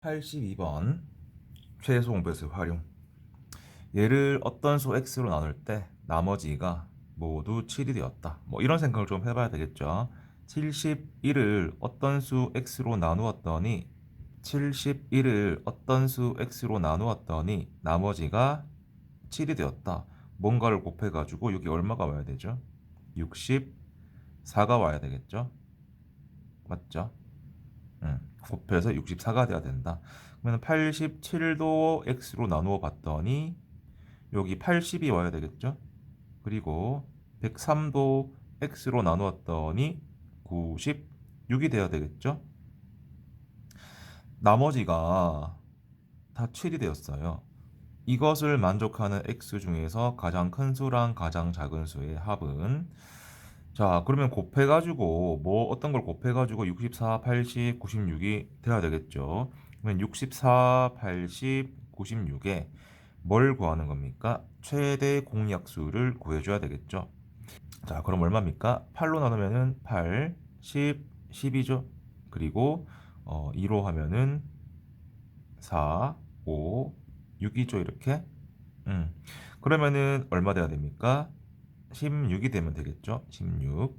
82번 최소 공배수 활용 얘를 어떤 수 x로 나눌 때 나머지가 모두 7이 되었다. 뭐 이런 생각을 좀 해봐야 되겠죠. 71을 어떤 수 x로 나누었더니 71을 어떤 수 x로 나누었더니 나머지가 7이 되었다. 뭔가를 곱해가지고 여기 얼마가 와야 되죠? 64가 와야 되겠죠? 맞죠? 음, 곱해서 64가 돼야 된다. 그러면 87도 x로 나누어 봤더니 여기 80이 와야 되겠죠? 그리고 103도 x로 나누었더니 96이 돼야 되겠죠? 나머지가 다 7이 되었어요. 이것을 만족하는 x 중에서 가장 큰 수랑 가장 작은 수의 합은 자, 그러면 곱해 가지고 뭐 어떤 걸 곱해 가지고 64, 80, 96이 돼야 되겠죠. 그러면 64, 80, 96에 뭘 구하는 겁니까? 최대 공약수를 구해줘야 되겠죠. 자, 그럼 얼마입니까? 8로 나누면은 8, 10, 12죠. 그리고 어, 2로 하면은 4, 5, 6이죠. 이렇게. 음. 그러면은 얼마 돼야 됩니까? 16이 되면 되겠죠. 16.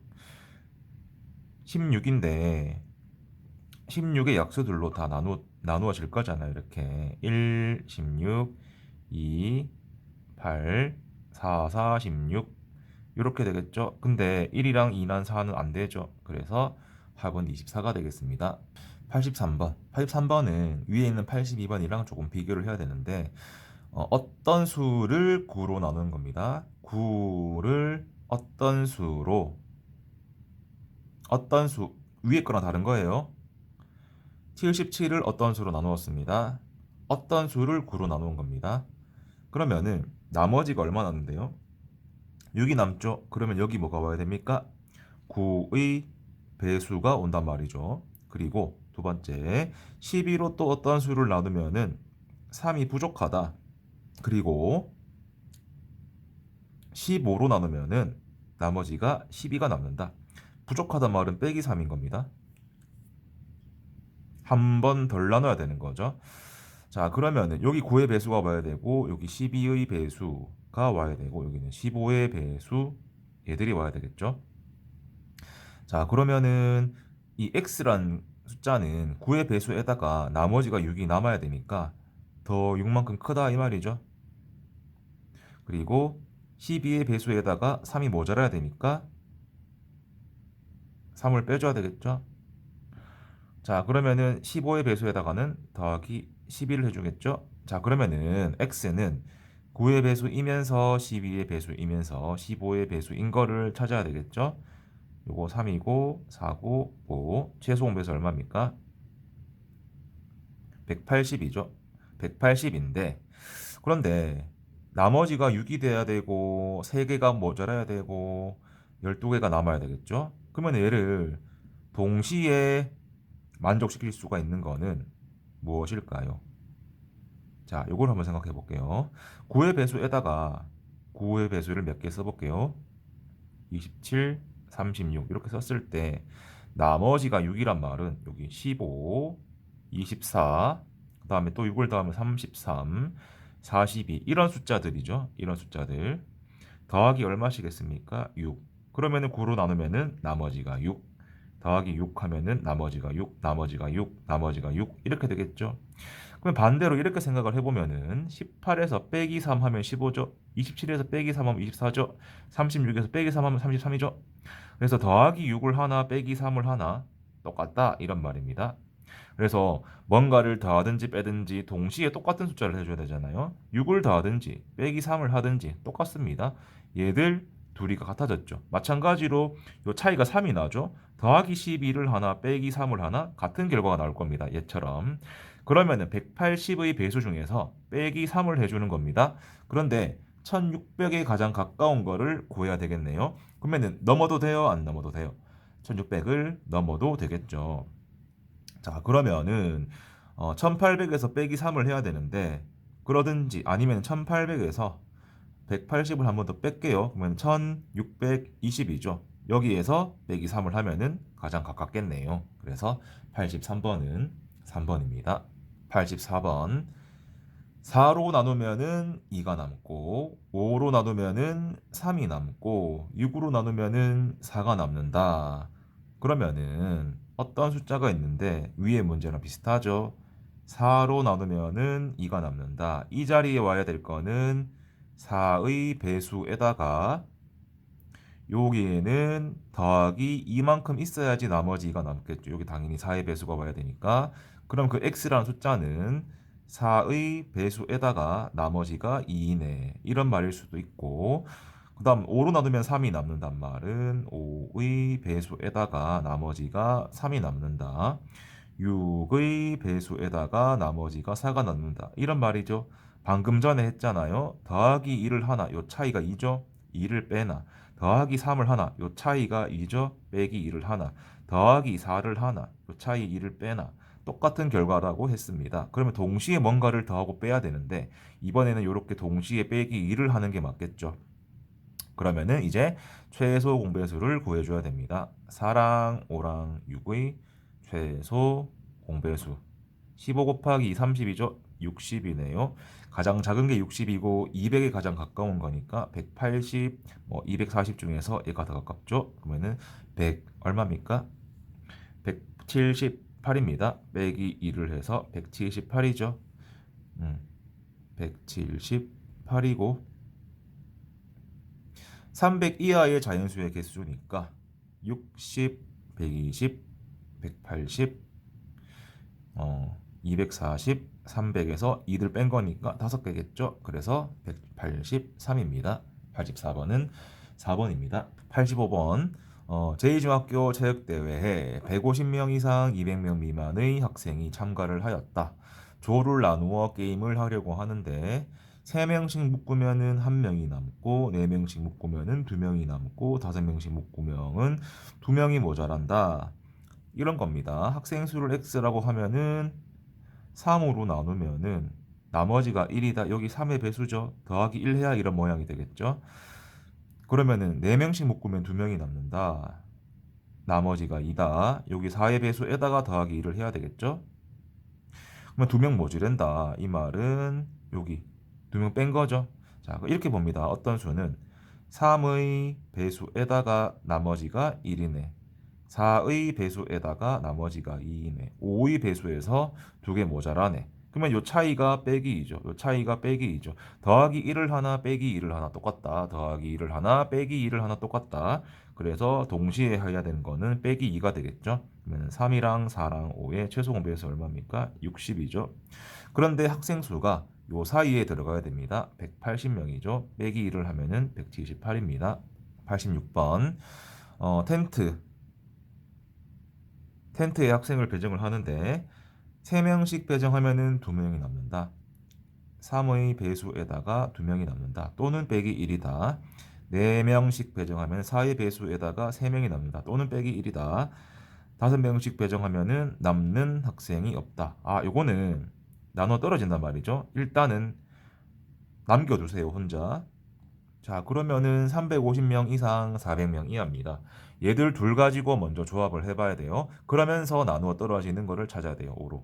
16인데 16의 약수들로 다 나누 나누어질 거잖아요. 이렇게 1, 16, 2, 8, 4, 4, 16 이렇게 되겠죠. 근데 1이랑 2랑 4는 안 되죠. 그래서 합은 24가 되겠습니다. 83번. 83번은 위에 있는 82번이랑 조금 비교를 해야 되는데 어, 떤 수를 9로 나누는 겁니다. 9를 어떤 수로 어떤 수 위에 거랑 다른 거예요. 77을 어떤 수로 나누었습니다. 어떤 수를 9로 나누는 겁니다. 그러면은 나머지가 얼마 남는데요? 6이 남죠. 그러면 여기 뭐가 와야 됩니까? 9의 배수가 온단 말이죠. 그리고 두 번째 12로 또 어떤 수를 나누면은 3이 부족하다. 그리고 15로 나누면은 나머지가 12가 남는다. 부족하단 말은 빼기 3인 겁니다. 한 번 덜 나눠야 되는 거죠. 자, 그러면은 여기 9의 배수가 와야 되고 여기 12의 배수가 와야 되고 여기는 15의 배수 얘들이 와야 되겠죠. 자, 그러면은 이 x란 숫자는 9의 배수에다가 나머지가 6이 남아야 되니까 더 6만큼 크다 이 말이죠. 그리고 12의 배수에다가 3이 모자라야 되니까 3을 빼줘야 되겠죠. 자, 그러면은 15의 배수에다가는 더하기 11을 해주겠죠. 자, 그러면은 x는 9의 배수이면서 12의 배수이면서 15의 배수인 거를 찾아야 되겠죠. 요거 3이고 4고 5 최소 공배수 얼마입니까? 180이죠. 180인데 그런데 나머지가 6이 돼야 되고 3개가 모자라야 되고 12개가 남아야 되겠죠. 그러면 얘를 동시에 만족시킬 수가 있는 거는 무엇일까요? 자, 요걸 한번 생각해 볼게요. 9의 배수에다가 9의 배수를 몇 개 써볼게요. 27, 36 이렇게 썼을 때 나머지가 6이란 말은 여기 15, 24, 그 다음에 또 6을 더하면 33, 42 이런 숫자들이죠. 이런 숫자들 더하기 얼마시겠습니까? 6. 그러면은 9로 나누면은 나머지가 6. 더하기 6 하면은 나머지가 6, 나머지가 6, 나머지가 6 이렇게 되겠죠. 그럼 반대로 이렇게 생각을 해보면은 18에서 빼기 3 하면 15죠. 27에서 빼기 3 하면 24죠. 36에서 빼기 3 하면 33이죠. 그래서 더하기 6을 하나 빼기 3을 하나 똑같다 이런 말입니다. 그래서 뭔가를 더하든지 빼든지 동시에 똑같은 숫자를 해줘야 되잖아요. 6을 더하든지 빼기 3을 하든지 똑같습니다. 얘들 둘이가 같아졌죠. 마찬가지로 요 차이가 3이 나죠. 더하기 12를 하나 빼기 3을 하나 같은 결과가 나올 겁니다. 얘처럼. 그러면은 180의 배수 중에서 빼기 3을 해주는 겁니다. 그런데 1600에 가장 가까운 거를 구해야 되겠네요. 그러면은 넘어도 돼요? 안 넘어도 돼요? 1600을 넘어도 되겠죠. 자, 그러면은 어, 1800에서 빼기 3을 해야 되는데 그러든지 아니면 1800에서 180을 한 번 더 뺄게요. 그러면 1620이죠. 여기에서 빼기 3을 하면은 가장 가깝겠네요. 그래서 83번은 3번입니다. 84번 4로 나누면은 2가 남고 5로 나누면은 3이 남고 6으로 나누면은 4가 남는다. 그러면은 어떤 숫자가 있는데 위에 문제랑 비슷하죠. 4로 나누면은 2가 남는다. 이 자리에 와야 될 거는 4의 배수에다가 여기에는 더하기 이만큼 있어야지 나머지 2가 남겠죠. 여기 당연히 4의 배수가 와야 되니까. 그럼 그 x라는 숫자는 4의 배수에다가 나머지가 2이네. 이런 말일 수도 있고 그 다음 5로 나누면 3이 남는단 말은 5의 배수에다가 나머지가 3이 남는다. 6의 배수에다가 나머지가 4가 남는다. 이런 말이죠. 방금 전에 했잖아요. 더하기 1을 하나, 요 차이가 2죠. 2를 빼나. 더하기 3을 하나, 요 차이가 2죠. 빼기 2를 하나. 더하기 4를 하나, 요 차이 2를 빼나. 똑같은 결과라고 했습니다. 그러면 동시에 뭔가를 더하고 빼야 되는데 이번에는 이렇게 동시에 빼기 2를 하는 게 맞겠죠. 그러면은 이제 최소 공배수를 구해줘야 됩니다. 4랑 5랑 6의 최소 공배수 15 곱하기 2, 30이죠. 60이네요. 가장 작은 게 60이고 200에 가장 가까운 거니까 180, 뭐 240 중에서 얘가 더 가깝죠. 그러면은 100 얼마입니까? 178입니다. 빼기 2를 해서 178이죠. 음, 178이고 300 이하의 자연수의 개수니까 60, 120, 180, 어, 240, 300에서 2를 뺀 거니까 5개겠죠. 그래서 183입니다. 84번은 4번입니다. 85번 어, 제2중학교 체육대회에 150명 이상 200명 미만의 학생이 참가를 하였다. 조를 나누어 게임을 하려고 하는데 3명씩 묶으면은 1명이 남고 4명씩 묶으면은 2명이 남고 5명씩 묶으면은 2명이 모자란다. 이런 겁니다. 학생 수를 x라고 하면은 3으로 나누면은 나머지가 1이다. 여기 3의 배수죠. 더하기 1 해야 이런 모양이 되겠죠. 그러면은 4명씩 묶으면 2명이 남는다. 나머지가 2다. 여기 4의 배수에다가 더하기 1을 해야 되겠죠. 그러면 2명 모자란다. 이 말은 여기 2명 뺀 거죠. 자, 이렇게 봅니다. 어떤 수는 3의 배수에다가 나머지가 1이네. 4의 배수에다가 나머지가 2이네. 5의 배수에서 두 개 모자라네. 그러면 요 차이가 빼기 2죠. 요 차이가 빼기 2죠. 더하기 1을 하나 빼기 2를 하나 똑같다. 더하기 1을 하나 빼기 2를 하나 똑같다. 그래서 동시에 해야 되는 거는 빼기 2가 되겠죠. 그러면 3이랑 4랑 5의 최소 공배수 얼마입니까? 60이죠. 그런데 학생 수가 요 사이에 들어가야 됩니다. 180명이죠. 빼기 1을 하면은 178입니다. 86번 어, 텐트 텐트에 학생을 배정을 하는데 3명씩 배정하면은 2명이 남는다. 3의 배수에다가 2명이 남는다. 또는 빼기 1이다. 4명씩 배정하면 4의 배수에다가 3명이 남는다. 또는 빼기 1이다. 5명씩 배정하면은 남는 학생이 없다. 아, 요거는 나눠 떨어진단 말이죠. 일단은 남겨두세요, 혼자. 자, 그러면은 350명 이상 400명 이하입니다. 얘들 둘 가지고 먼저 조합을 해봐야 돼요. 그러면서 나누어 떨어지는 거를 찾아야 돼요. 5로.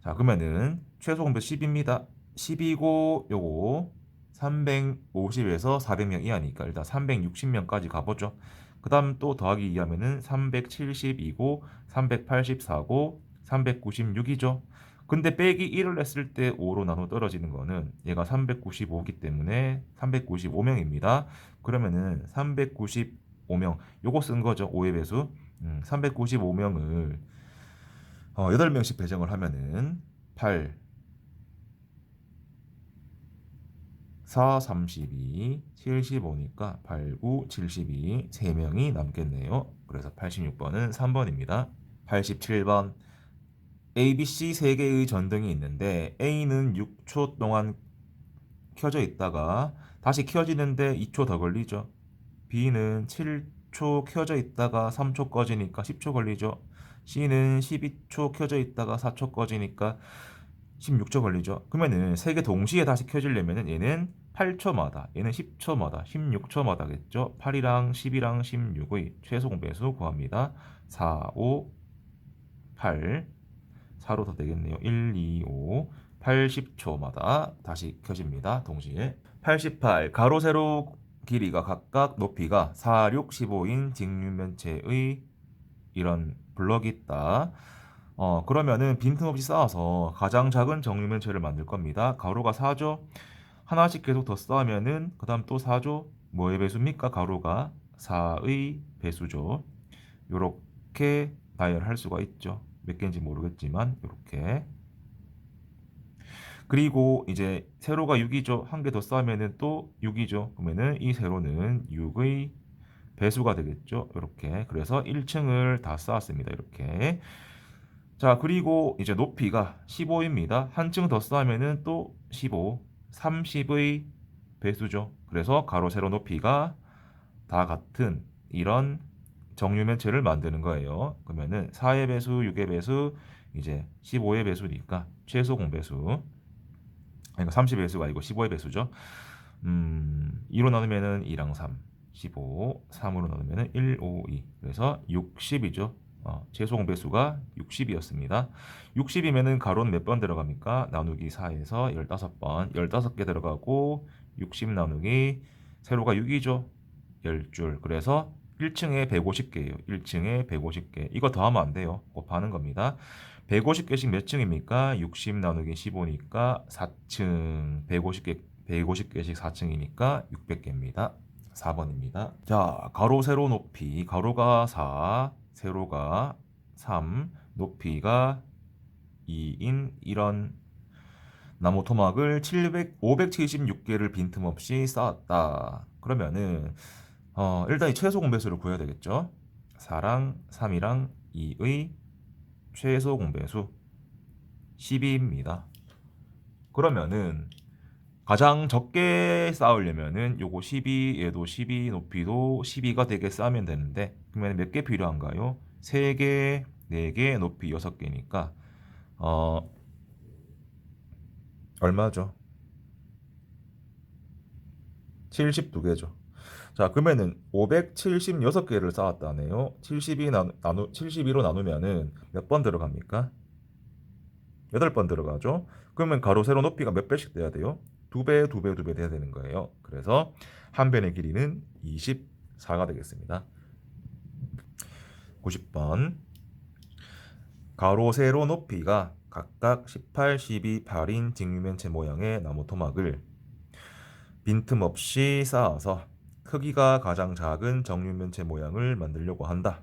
자, 그러면은 최소 공배 10입니다. 10이고 요거 350에서 400명 이하니까 일단 360명까지 가보죠. 그 다음 또 더하기 2하면은 370이고 384고 396이죠. 근데 빼기 1을 했을 때 5로 나눠 떨어지는 거는 얘가 395기 때문에 395명입니다. 그러면은 395명 요거 쓴 거죠. 5의 배수. 음, 395명을 어, 8명씩 배정을 하면은 8 4 32 75니까 8 9 72 3명이 남겠네요. 그래서 86번은 3번입니다. 87번 ABC 3개의 전등이 있는데 A는 6초 동안 켜져 있다가 다시 켜지는데 2초 더 걸리죠. B는 7초 켜져 있다가 3초 꺼지니까 10초 걸리죠. C는 12초 켜져 있다가 4초 꺼지니까 16초 걸리죠. 그러면은 세 개 동시에 다시 켜지려면은 얘는 8초마다, 얘는 10초마다, 16초마다겠죠. 8이랑 10이랑 16의 최소 공배수 구합니다. 4, 5, 8. 4로 더 되겠네요. 1, 2, 5, 80초마다 다시 켜집니다. 동시에 88 가로 세로 길이가 각각 높이가 4, 6, 15인 직육면체의 이런 블럭이 있다. 어 그러면은 빈틈없이 쌓아서 가장 작은 정육면체를 만들 겁니다. 가로가 4죠. 하나씩 계속 더 쌓으면은 그다음 또 4죠. 뭐의 배수입니까? 가로가 4의 배수죠. 요렇게 나열할 수가 있죠. 몇 개인지 모르겠지만 요렇게 그리고 이제 세로가 6이죠. 한 개 더 쌓으면은 또 6이죠. 그러면은 이 세로는 6의 배수가 되겠죠. 이렇게. 그래서 1층을 다 쌓았습니다. 이렇게. 자, 그리고 이제 높이가 15입니다. 한 층 더 쌓으면은 또 15, 30의 배수죠. 그래서 가로 세로 높이가 다 같은 이런 정육면체를 만드는 거예요. 그러면은 4의 배수, 6의 배수, 이제 15의 배수니까 최소 공배수. 아니 30의 배수가 아니고 15의 배수죠. 음, 2로 나누면은 2랑 3, 15, 3으로 나누면은 1, 5, 2. 그래서 60이죠. 어, 최소 공배수가 60이었습니다. 60이면은 가로는 몇 번 들어갑니까? 나누기 4에서 15번. 15개 들어가고 60 나누기 세로가 6이죠. 10줄. 그래서 1층에 150개예요. 1층에 150개. 이거 더하면 안 돼요. 곱하는 겁니다. 150개씩 몇 층입니까? 60 나누기 15니까 4층. 150개 150개씩 4층이니까 600개입니다. 4번입니다. 자, 가로 세로 높이. 가로가 4, 세로가 3, 높이가 2인 이런 나무 토막을 700, 576개를 빈틈없이 쌓았다. 그러면은 어, 일단 이 최소 공배수를 구해야 되겠죠. 4랑 3이랑 2의 최소 공배수 12입니다. 그러면은 가장 적게 쌓으려면은 요거 12, 얘도 12, 높이도 12가 되게 쌓으면 되는데 그러면 몇 개 필요한가요? 3개, 4개, 높이 6개니까 어 얼마죠? 72개죠. 자, 그러면은 576개를 쌓았다네요. 72 나누, 나누 72로 나누면은 몇 번 들어갑니까? 8번 들어가죠. 그러면 가로 세로 높이가 몇 배씩 돼야 돼요? 두 배, 두 배, 두 배 돼야 되는 거예요. 그래서 한 변의 길이는 24가 되겠습니다. 90번 가로 세로 높이가 각각 18, 12, 8인 직육면체 모양의 나무 토막을 빈틈없이 쌓아서 크기가 가장 작은 정육면체 모양을 만들려고 한다.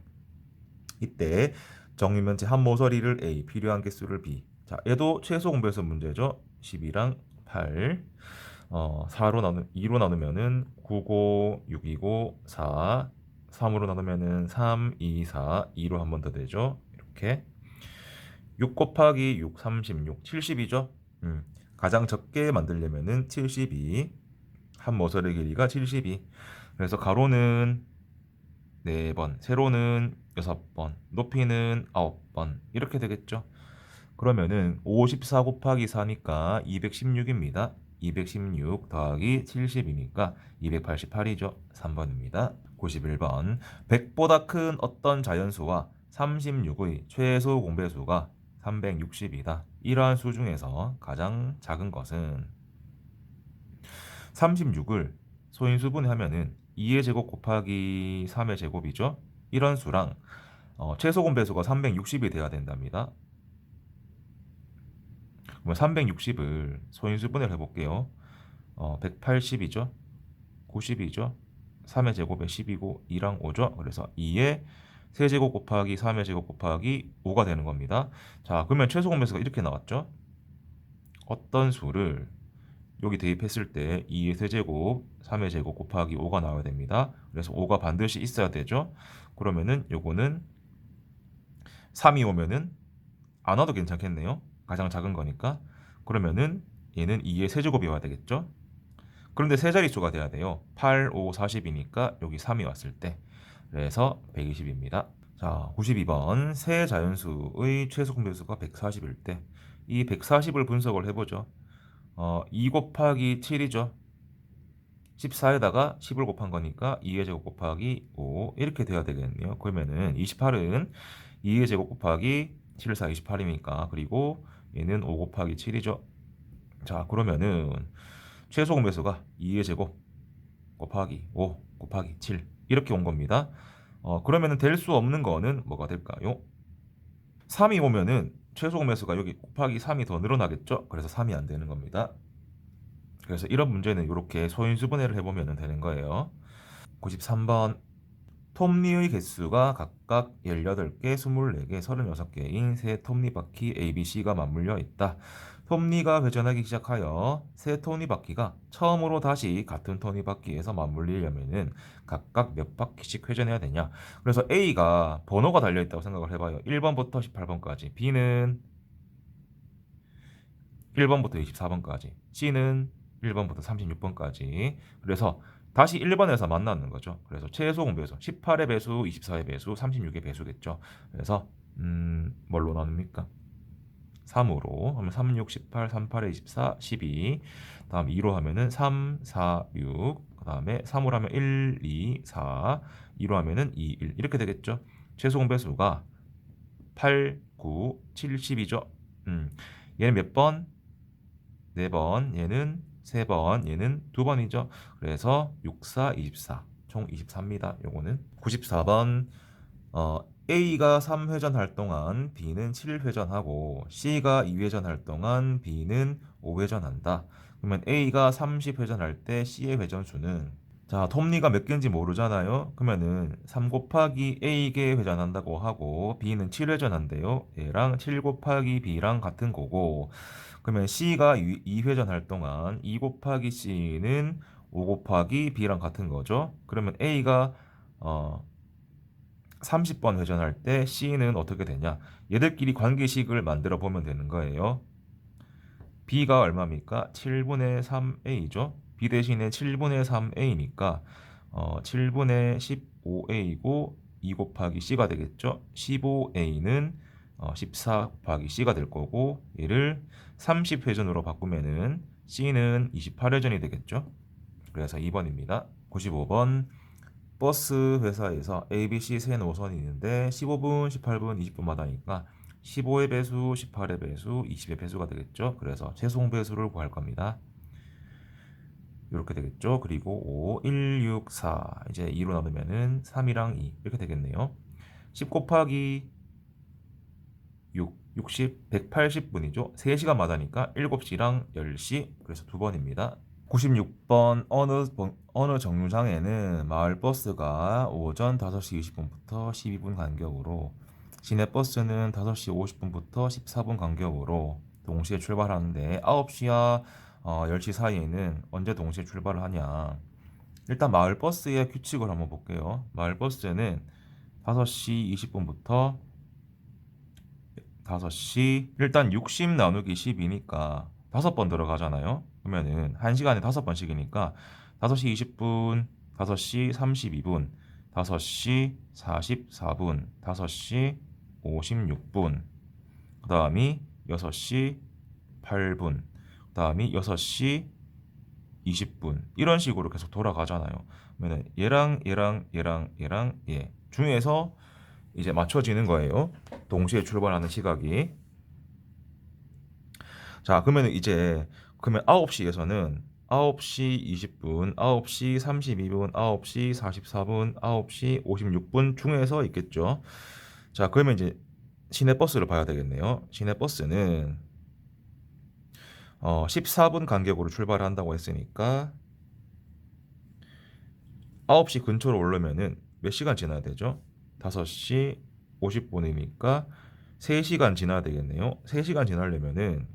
이때 정육면체 한 모서리를 A, 필요한 개수를 B. 자, 얘도 최소 공배수 문제죠. 12랑 8. 어, 4로 나누 2로 나누면은 9고 6이고 4. 3으로 나누면은 3, 2, 4. 2로 한 번 더 되죠. 이렇게 6 곱하기 6, 36, 70이죠. 음, 가장 적게 만들려면은 72. 한 모서리 길이가 72. 그래서 가로는 4번, 세로는 6번, 높이는 9번. 이렇게 되겠죠. 그러면은 54 곱하기 4니까 216입니다. 216 더하기 70이니까 288이죠. 3번입니다. 91번 100보다 큰 어떤 자연수와 36의 최소 공배수가 360이다. 이러한 수 중에서 가장 작은 것은 36을 소인수분해 하면은 2의 제곱 곱하기 3의 제곱이죠. 이런 수랑 어, 최소 공배수가 360이 돼야 된답니다. 그럼 360을 소인수분해를 해볼게요. 어, 180이죠. 90이죠. 3의 제곱에 10이고 2랑 5죠. 그래서 2의 세제곱 곱하기 3의 제곱 곱하기 5가 되는 겁니다. 자, 그러면 최소 공배수가 이렇게 나왔죠. 어떤 수를 여기 대입했을 때 2의 세제곱, 3의 제곱 곱하기 5가 나와야 됩니다. 그래서 5가 반드시 있어야 되죠. 그러면은 요거는 3이 오면은 안 와도 괜찮겠네요. 가장 작은 거니까. 그러면은 얘는 2의 세제곱이 와야 되겠죠. 그런데 세 자릿수가 돼야 돼요. 8, 5, 40이니까 여기 3이 왔을 때. 그래서 120입니다. 자, 92번 세 자연수의 최소 공배수가 140일 때 이 140을 분석을 해보죠. 어, 2 곱하기 7이죠. 14에다가 10을 곱한 거니까 2의 제곱 곱하기 5 이렇게 돼야 되겠네요. 그러면은 28은 2의 제곱 곱하기 7, 4, 28이니까 그리고 얘는 5 곱하기 7이죠. 자 그러면은 최소 공배수가 2의 제곱 곱하기 5 곱하기 7 이렇게 온 겁니다. 어 그러면은 될 수 없는 거는 뭐가 될까요? 3이 오면은 최소 공배수가 여기 곱하기 3이 더 늘어나겠죠? 그래서 3이 안 되는 겁니다. 그래서 이런 문제는 이렇게 소인수분해를 해보면 되는 거예요. 93번 톱니의 개수가 각각 18개, 24개, 36개인 세 톱니바퀴 ABC가 맞물려 있다. 톱니가 회전하기 시작하여 세 톱니바퀴가 처음으로 다시 같은 톱니바퀴에서 맞물리려면은 각각 몇 바퀴씩 회전해야 되냐. 그래서 A가 번호가 달려있다고 생각을 해봐요. 1번부터 18번까지. B는 1번부터 24번까지. C는 1번부터 36번까지. 그래서 다시 1번에서 만나는 거죠. 그래서 최소 공배수 18의 배수, 24의 배수, 36의 배수겠죠. 그래서 음, 뭘로 나눕니까? 3으로 하면 3, 6, 18, 38에 24, 12. 다음 2로 하면은 3, 4, 6. 그다음에 3으로 하면 1, 2, 4. 2로 하면은 2, 1. 이렇게 되겠죠. 최소 공배수가 8, 9, 7, 10이죠. 음. 얘는 몇 번? 4번. 얘는 3번. 얘는 2번이죠. 그래서 6, 4, 24. 총 24입니다. 요거는 94번 어, A가 3회전 할 동안 B는 7회전 하고 C가 2회전 할 동안 B는 5회전 한다. 그러면 A가 30회전 할 때 C의 회전 수는 자, 톱니가 몇 개인지 모르잖아요. 그러면은 3 곱하기 A개 회전한다고 하고 B는 7회전 한대요. 얘랑 7 곱하기 B랑 같은 거고 그러면 C가 2회전 할 동안 2 곱하기 C는 5 곱하기 B랑 같은 거죠. 그러면 A가 어 30번 회전할 때 C는 어떻게 되냐? 얘들끼리 관계식을 만들어 보면 되는 거예요. B가 얼마입니까? 7분의 3A죠. B 대신에 7분의 3A니까 어, 7분의 15A고 2 곱하기 C가 되겠죠. 15A는 어, 14 곱하기 C가 될 거고 얘를 30회전으로 바꾸면은 C는 28회전이 되겠죠. 그래서 2번입니다. 95번 버스 회사에서 ABC 세 노선이 있는데 15분, 18분, 20분마다니까 15의 배수, 18의 배수, 20의 배수가 되겠죠. 그래서 최소 배수를 구할 겁니다. 이렇게 되겠죠. 그리고 5, 1, 6, 4 이제 2로 나누면은 3이랑 2 이렇게 되겠네요. 10 곱하기 6, 60, 180분이죠. 3시간마다니까 7시랑 10시 그래서 두 번입니다. 96번 어느 번- 어느 정류장에는 마을 버스가 오전 5시 20분부터 12분 간격으로 시내 버스는 5시 50분부터 14분 간격으로 동시에 출발하는데 9시와 어, 10시 사이에는 언제 동시에 출발을 하냐? 일단 마을 버스의 규칙을 한번 볼게요. 마을 버스는 5시 20분부터 5시 일단 60 나누기 10이니까 5번 들어가잖아요. 그러면은 1시간에 5번씩이니까 5시 20분, 5시 32분, 5시 44분, 5시 56분. 그 다음이 6시 8분. 그 다음이 6시 20분. 이런 식으로 계속 돌아가잖아요. 그러면 얘랑 얘랑 얘랑 얘랑 얘 중에서 이제 맞춰지는 거예요. 동시에 출발하는 시각이. 자, 그러면 이제 그러면 9시에서는 9시 20분, 9시 32분, 9시 44분, 9시 56분 중에서 있겠죠. 자, 그러면 이제 시내 버스를 봐야 되겠네요. 시내 버스는 어, 14분 간격으로 출발을 한다고 했으니까 9시 근처로 오려면은 몇 시간 지나야 되죠? 5시 50분이니까 3시간 지나야 되겠네요. 3시간 지나려면은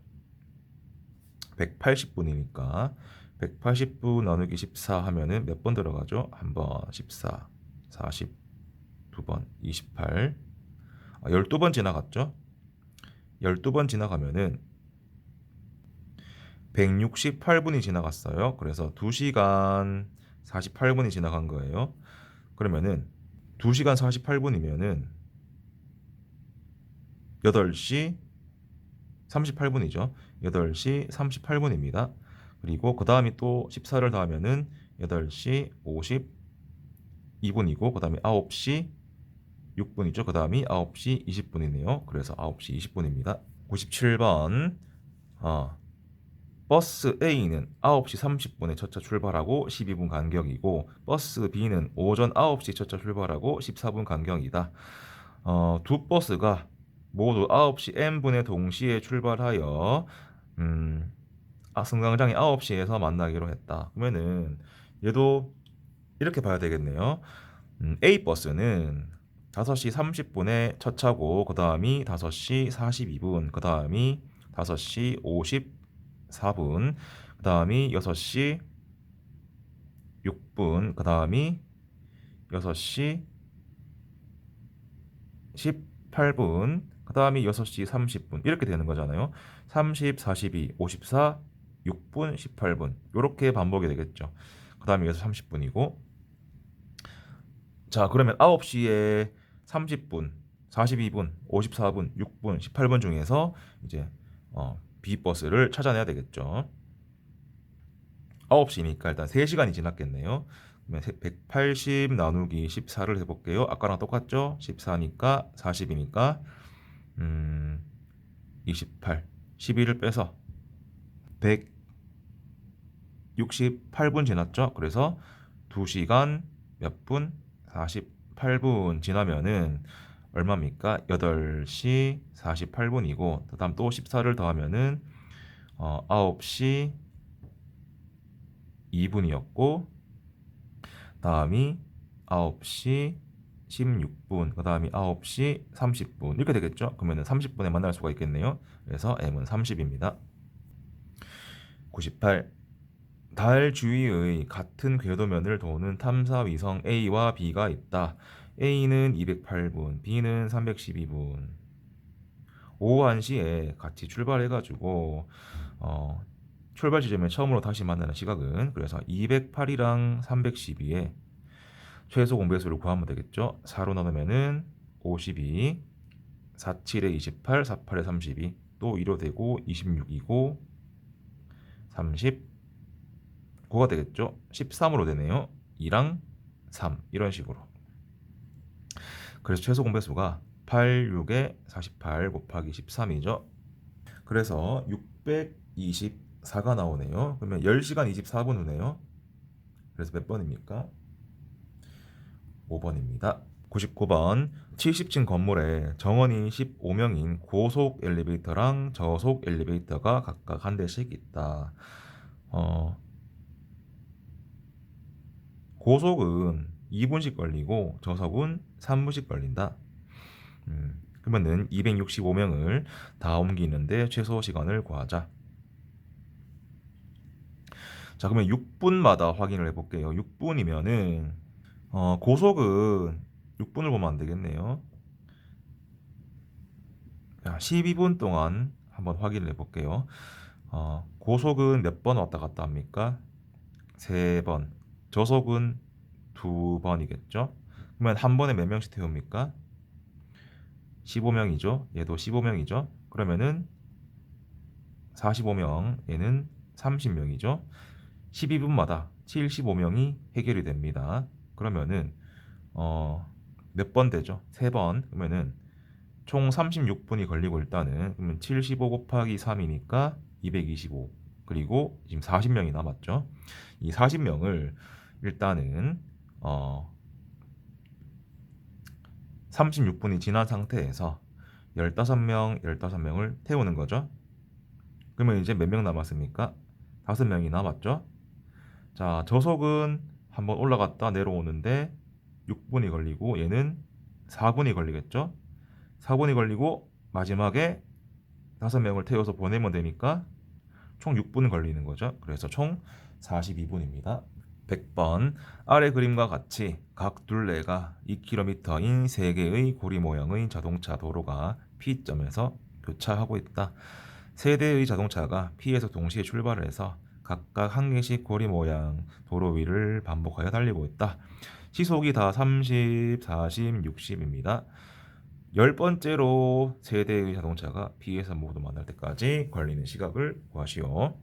180분이니까 180분 나누기 14 하면은 몇 번 들어가죠? 한 번, 14, 40, 두 번, 28, 아, 12번 지나갔죠? 12번 지나가면은 168분이 지나갔어요. 그래서 2시간 48분이 지나간 거예요. 그러면은 2시간 48분이면은 8시 38분이죠. 8시 38분입니다. 그리고 그 다음이 또 14를 더하면은 8시 52분이고 그 다음에 9시 6분이죠. 그 다음이 9시 20분이네요. 그래서 9시 20분입니다. 97번 어, 버스 A는 9시 30분에 첫차 출발하고 12분 간격이고 버스 B는 오전 9시 첫차 출발하고 14분 간격이다. 어, 두 버스가 모두 9시 N분에 동시에 출발하여 음, 아, 승강장이 9시에서 만나기로 했다. 그러면은 얘도 이렇게 봐야 되겠네요. 음, A 버스는 5시 30분에 첫 차고 그 다음이 5시 42분 그 다음이 5시 54분 그 다음이 6시 6분 그 다음이 6시 18분 그 다음이 6시 30분. 이렇게 되는 거잖아요. 30, 42, 54, 6분, 18분. 이렇게 반복이 되겠죠. 그 다음에 6시 30분이고. 자 그러면 9시에 30분, 42분, 54분, 6분, 18분 중에서 이제 어, B 버스를 찾아내야 되겠죠. 9시니까 일단 3시간이 지났겠네요. 그러면 180 나누기 14를 해볼게요. 아까랑 똑같죠? 14니까 40이니까 음, 28, 12를 빼서 168분 지났죠? 그래서 2시간 몇 분? 48분 지나면은 얼마입니까? 8시 48분이고 그다음 또 14를 더하면은 어, 9시 2분이었고 다음이 9시 16분 그 다음이 9시 30분 이렇게 되겠죠? 그러면 30분에 만날 수가 있겠네요. 그래서 M은 30입니다. 98. 달 주위의 같은 궤도면을 도는 탐사 위성 A와 B가 있다. A는 208분, B는 312분. 오후 1시에 같이 출발해가지고 어, 출발 지점에 처음으로 다시 만나는 시각은 그래서 208이랑 312에 최소 공배수를 구하면 되겠죠. 4로 나누면은 52, 47에 28, 48에 32, 또 2로 되고 26이고 30, 9가 되겠죠. 13으로 되네요. 2랑 3 이런 식으로. 그래서 최소 공배수가 8, 6에 48 곱하기 13이죠. 그래서 624가 나오네요. 그러면 10시간 24분 후네요. 그래서 몇 번입니까? 5번입니다. 99번 70층 건물에 정원이 15명인 고속 엘리베이터랑 저속 엘리베이터가 각각 한 대씩 있다. 어, 고속은 2분씩 걸리고 저속은 3분씩 걸린다. 음, 그러면은 265명을 다 옮기는데 최소 시간을 구하자. 자, 그러면 6분마다 확인을 해볼게요. 6분이면은 어, 고속은 6분을 보면 안 되겠네요. 자, 12분 동안 한번 확인을 해볼게요. 어, 고속은 몇 번 왔다 갔다 합니까? 3번. 저속은 2번이겠죠? 그러면 한 번에 몇 명씩 태웁니까? 15명이죠. 얘도 15명이죠. 그러면은 45명, 얘는 30명이죠. 12분마다 75명이 해결이 됩니다. 그러면은 어, 몇 번 되죠? 3번. 그러면은 총 36분이 걸리고 일단은 그러면 75 곱하기 3이니까 225. 그리고 지금 40명이 남았죠. 이 40명을 일단은 어 36분이 지난 상태에서 15명, 15명을 태우는 거죠. 그러면 이제 몇 명 남았습니까? 5명이 남았죠. 자, 저속은 한번 올라갔다 내려오는데 6분이 걸리고 얘는 4분이 걸리겠죠. 4분이 걸리고 마지막에 5명을 태워서 보내면 되니까 총 6분 걸리는 거죠. 그래서 총 42분입니다. 100번 아래 그림과 같이 각 둘레가 2km인 3개의 고리 모양의 자동차 도로가 P점에서 교차하고 있다. 세 대의 자동차가 P에서 동시에 출발을 해서 각각 한 개씩 고리 모양 도로 위를 반복하여 달리고 있다. 시속이 다 30, 40, 60입니다. 열 번째로 세 대의 자동차가 B에서 모두 만날 때까지 걸리는 시각을 구하시오.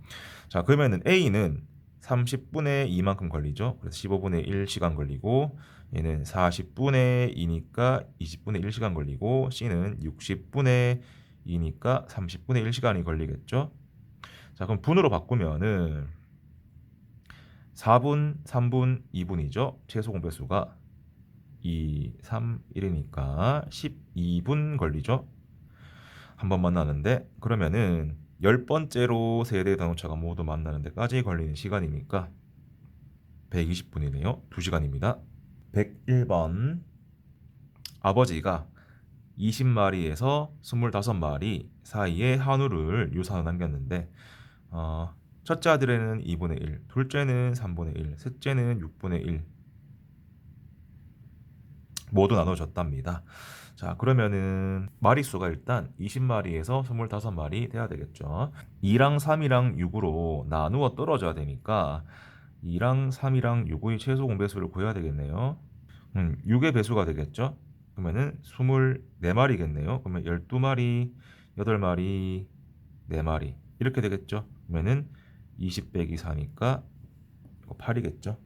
자, 그러면은 A는 30분의 2만큼 걸리죠. 그래서 15분의 1 시간 걸리고 얘는 40분의 2니까 20분의 1 시간 걸리고 C는 60분의 2니까 30분의 1 시간이 걸리겠죠. 자, 그럼 분으로 바꾸면은 4분, 3분, 2분이죠. 최소 공배수가 2, 3, 1이니까 12분 걸리죠. 한 번 만나는데 그러면은 열 번째로 세대 단오차가 모두 만나는 데까지 걸리는 시간이니까 120분이네요. 2시간입니다. 101번 아버지가 20마리에서 25마리 사이에 한우를 유산을 남겼는데 어, 첫째 아들에는 2분의 1, 둘째는 3분의 1, 셋째는 6분의 1 모두 나눠졌답니다. 자, 그러면은 마리수가 일단 20마리에서 25마리 돼야 되겠죠. 2랑 3이랑 6으로 나누어 떨어져야 되니까 2랑 3이랑 6의 최소 공배수를 구해야 되겠네요. 음, 6의 배수가 되겠죠. 그러면은 24마리겠네요. 그러면 12마리, 8마리, 4마리 이렇게 되겠죠. 그러면은 20 빼기 4니까 8이겠죠.